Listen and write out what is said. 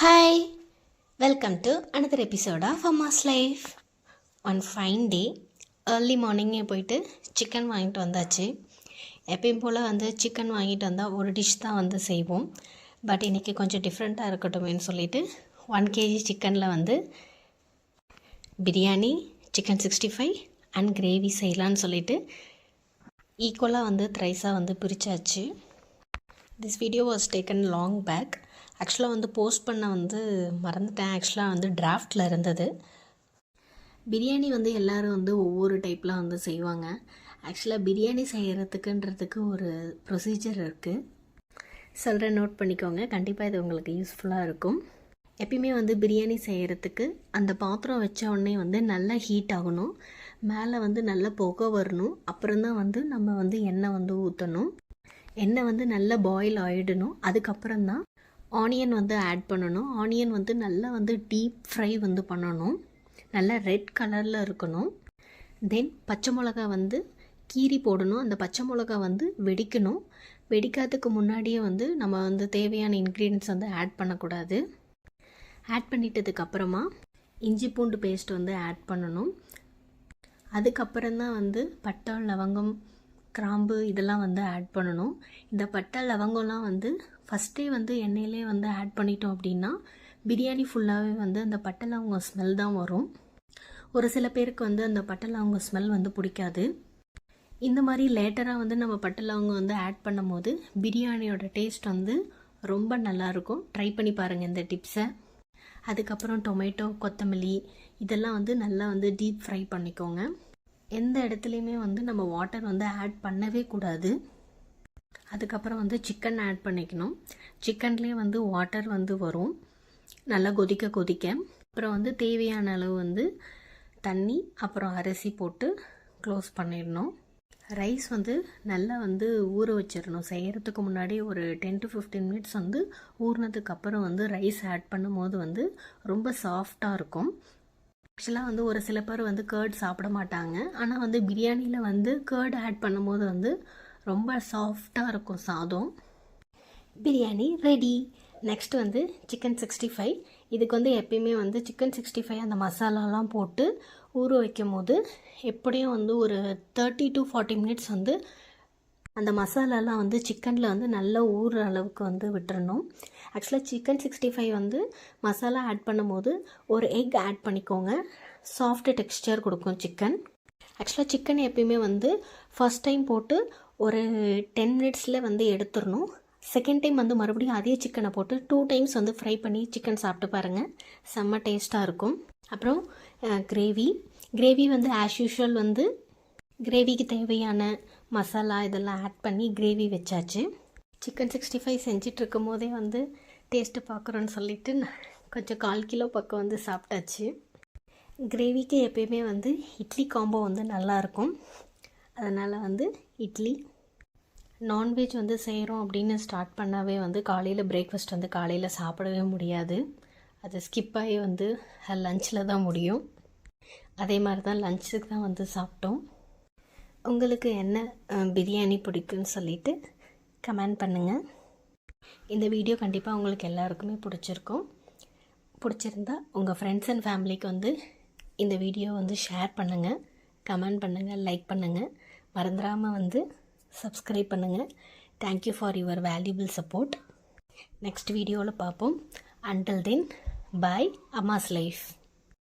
Hi welcome to another episode of Amma's life one fine day early மார்னிங்கே போயிட்டு chicken வாங்கிட்டு வந்தாச்சு. எப்பயும் போல் வந்து சிக்கன் வாங்கிட்டு வந்தால் ஒரு டிஷ் தான் வந்து செய்வோம். பட் இன்றைக்கி கொஞ்சம் டிஃப்ரெண்ட்டாக இருக்கட்டுமேன்னு சொல்லிட்டு ஒன் கேஜி சிக்கனில் வந்து biryani chicken sixty five and gravy செய்யலான்னு சொல்லிட்டு ஈக்குவலாக வந்து த்ரைஸாக வந்து பிரித்தாச்சு this video was taken long back ஆக்சுவலாக வந்து போஸ்ட் பண்ண வந்து மறந்துட்டேன். ஆக்சுவலாக வந்து டிராஃப்டில் இருந்தது. பிரியாணி வந்து எல்லோரும் வந்து ஒவ்வொரு டைப்பில் வந்து செய்வாங்க. ஆக்சுவலாக பிரியாணி செய்கிறதுக்குன்றதுக்கு ஒரு ப்ரொசீஜர் இருக்குது சொல்கிறேன் நோட் பண்ணிக்கோங்க. கண்டிப்பாக இது உங்களுக்கு யூஸ்ஃபுல்லாக இருக்கும். எப்பயுமே வந்து பிரியாணி செய்கிறதுக்கு அந்த பாத்திரம் வச்ச உடனே வந்து நல்லா ஹீட் ஆகணும். மேலே வந்து நல்லா புகை வரணும். அப்புறம்தான் வந்து நம்ம வந்து எண்ணெய் வந்து ஊற்றணும் எண்ணெய் வந்து நல்லா பாயில் ஆகிடணும் அதுக்கப்புறம் தான் ஆனியன் வந்து ஆட் பண்ணணும். ஆனியன் வந்து நல்லா வந்து டீப் ஃப்ரை வந்து பண்ணணும். நல்லா ரெட் கலரில் இருக்கணும். தென் பச்சை மிளகா வந்து கீரி போடணும். அந்த பச்சை மிளகா வந்து வெடிக்கணும். வெடிக்காததுக்கு முன்னாடியே வந்து நம்ம வந்து தேவையான இன்க்ரீடியன்ஸ் வந்து ஆட் பண்ணக்கூடாது. ஆட் பண்ணிட்டதுக்கப்புறமா இஞ்சி பூண்டு பேஸ்ட் வந்து ஆட் பண்ணணும். அதுக்கப்புறம் தான் வந்து பட்டை லவங்கம் கிராம்பு இதெல்லாம் வந்து ஆட் பண்ணணும். இந்த பட்டை லவங்கம்லாம் வந்து ஃபஸ்ட்டே வந்து எண்ணெயிலே வந்து ஆட் பண்ணிட்டோம் அப்படின்னா பிரியாணி ஃபுல்லாகவே வந்து அந்த பட்டை லவங்கம் ஸ்மெல் தான் வரும். ஒரு சில பேருக்கு வந்து அந்த பட்டை லவங்கம் ஸ்மெல் வந்து பிடிக்காது. இந்த மாதிரி லேட்டராக வந்து நம்ம பட்டை லவங்கம் வந்து ஆட் பண்ணும் போது பிரியாணியோட டேஸ்ட் வந்து ரொம்ப நல்லாயிருக்கும். ட்ரை பண்ணி பாருங்கள் இந்த டிப்ஸை அதுக்கப்புறம் டொமேட்டோ கொத்தமல்லி இதெல்லாம் வந்து நல்லா வந்து டீப் ஃப்ரை பண்ணிக்கோங்க. எந்த இடத்துலையுமே வந்து நம்ம வாட்டர் வந்து ஆட் பண்ணவே கூடாது. அதுக்கப்புறம் வந்து சிக்கன் ஆட் பண்ணிக்கணும். சிக்கன்லேயே வந்து வாட்டர் வந்து வரும். நல்லா கொதிக்க கொதிக்க. அப்புறம் வந்து தேவையான அளவு வந்து தண்ணி அப்புறம் அரிசி போட்டு க்ளோஸ் பண்ணிடணும். ரைஸ் வந்து நல்லா வந்து ஊற வச்சிடணும். செய்கிறதுக்கு முன்னாடி ஒரு டென் டு ஃபிஃப்டீன் மினிட்ஸ் வந்து ஊறினதுக்கப்புறம் வந்து ரைஸ் ஆட் பண்ணும்போது வந்து ரொம்ப சாஃப்டாக இருக்கும். ஆக்சுவலாக வந்து ஒரு சில பேர் வந்து கேர்ட் சாப்பிட மாட்டாங்க. ஆனால் வந்து பிரியாணியில் வந்து கேர்ட் ஆட் பண்ணும்போது வந்து ரொம்ப சாஃப்டாக இருக்கும் சாதம். பிரியாணி ரெடி நெக்ஸ்ட் வந்து சிக்கன் சிக்ஸ்டி ஃபைவ் இதுக்கு வந்து எப்பயுமே வந்து சிக்கன் சிக்ஸ்டி ஃபைவ் அந்த மசாலாலாம் போட்டு ஊற வைக்கும் போது எப்படியும் வந்து ஒரு தேர்ட்டி டு ஃபார்ட்டி மினிட்ஸ் வந்து அந்த மசாலாலாம் வந்து சிக்கனில் வந்து நல்லா ஊறுற அளவுக்கு வந்து விட்டுறணும். ஆக்சுவலாக சிக்கன் சிக்ஸ்டி ஃபைவ் வந்து மசாலா ஆட் பண்ணும்போது ஒரு எக் ஆட் பண்ணிக்கோங்க. சாஃப்ட் டெக்ஸ்டர் கொடுக்கும் சிக்கன். ஆக்சுவலாக சிக்கன் எப்பயுமே வந்து ஃபஸ்ட் டைம் போட்டு ஒரு டென் மினிட்ஸில் வந்து எடுத்துடணும் செகண்ட் டைம் வந்து மறுபடியும் அதே சிக்கனை போட்டு டூ டைம்ஸ் வந்து ஃப்ரை பண்ணி சிக்கன் சாப்பிட்டு பாருங்கள் செம்ம டேஸ்ட்டாக இருக்கும். அப்புறம் கிரேவி கிரேவி வந்து ஆஸ் யூஷுவல் வந்து கிரேவிக்கு தேவையான மசாலா இதெல்லாம் ஆட் பண்ணி கிரேவி வச்சாச்சு. சிக்கன் சிக்ஸ்டி ஃபைவ் செஞ்சிட்ருக்கும் போதே வந்து டேஸ்ட்டு பார்க்குறோன்னு சொல்லிட்டு கொஞ்சம் கால் கிலோ பக்கம் வந்து சாப்பிட்டாச்சு. கிரேவிக்கு எப்பயுமே வந்து இட்லி காம்போ வந்து நல்லாயிருக்கும் அதனால் வந்து இட்லி. நான்வெஜ் வந்து செய்கிறோம் அப்படின்னு ஸ்டார்ட் பண்ணாவே வந்து காலையில் பிரேக்ஃபாஸ்ட் வந்து காலையில் சாப்பிடவே முடியாது. அது ஸ்கிப் ஆகி வந்து லஞ்சில் தான் முடியும். அதே மாதிரி தான் லஞ்சுக்கு தான் வந்து சாப்பிட்டோம். உங்களுக்கு என்ன பிரியாணி பிடிக்குன்னு சொல்லிவிட்டு கமெண்ட் பண்ணுங்கள் இந்த வீடியோ கண்டிப்பாக உங்களுக்கு எல்லாருக்குமே பிடிச்சிருக்கும். பிடிச்சிருந்தா உங்கள் ஃப்ரெண்ட்ஸ் அண்ட் ஃபேமிலிக்கு வந்து இந்த வீடியோ வந்து ஷேர் பண்ணுங்கள் கமெண்ட் பண்ணுங்கள் லைக் பண்ணுங்கள் மறந்துடாமல் வந்து சப்ஸ்கிரைப் பண்ணுங்கள் thank you for your valuable support next வீடியோவில் பார்ப்போம். அண்டில் தென் பாய் அம்மாஸ் லைஃப்